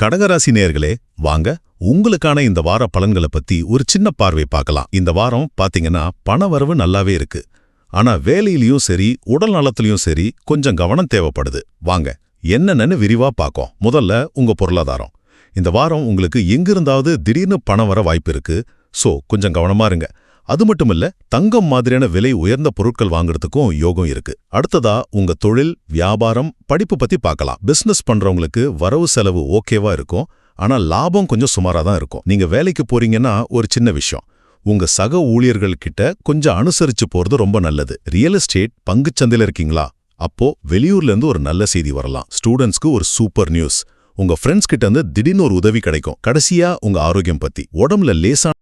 கடகராசி நேர்களே வாங்க உங்களுக்கான இந்த வார பலன்களை பத்தி ஒரு சின்ன பார்வை பார்க்கலாம். இந்த வாரம் பாத்தீங்கன்னா பண வரவு நல்லாவே இருக்கு. ஆனா வேலையிலயும் சரி உடல் நலத்திலயும் சரி கொஞ்சம் கவனம் தேவைப்படுது. வாங்க என்னென்னு விரிவா பார்க்கும். முதல்ல உங்க பொருளாதாரம். இந்த வாரம் உங்களுக்கு எங்கிருந்தாவது திடீர்னு பணம் வர வாய்ப்பு இருக்கு. சோ கொஞ்சம் கவனமா இருங்க. அது மட்டும் இல்ல தங்கம் மாதிரியான விலை உயர்ந்த பொருட்கள் வாங்குறதுக்கும் யோகம் இருக்கு. அடுத்ததா உங்க தொழில் வியாபாரம் படிப்பு பத்தி பார்க்கலாம். பிசினஸ் பண்றவங்களுக்கு வரவு செலவு ஓகேவா இருக்கும். ஆனா லாபம் கொஞ்சம் சுமாரா தான் இருக்கும். நீங்க வேலைக்கு போறீங்கன்னா ஒரு சின்ன விஷயம். உங்க சக ஊழியர்கள் கிட்ட கொஞ்சம் அனுசரிச்சு போறது ரொம்ப நல்லது. ரியல் எஸ்டேட் பங்குச்சந்தையில இருக்கீங்களா? அப்போ வெளியூர்ல இருந்து ஒரு நல்ல செய்தி வரலாம். ஸ்டூடெண்ட்ஸ்க்கு ஒரு சூப்பர் நியூஸ் உங்க ஃப்ரெண்ட்ஸ் கிட்ட இருந்து திடீர்னு ஒரு உதவி கிடைக்கும். கடைசியா உங்க ஆரோக்கியம் பத்தி. உடம்புல லேசான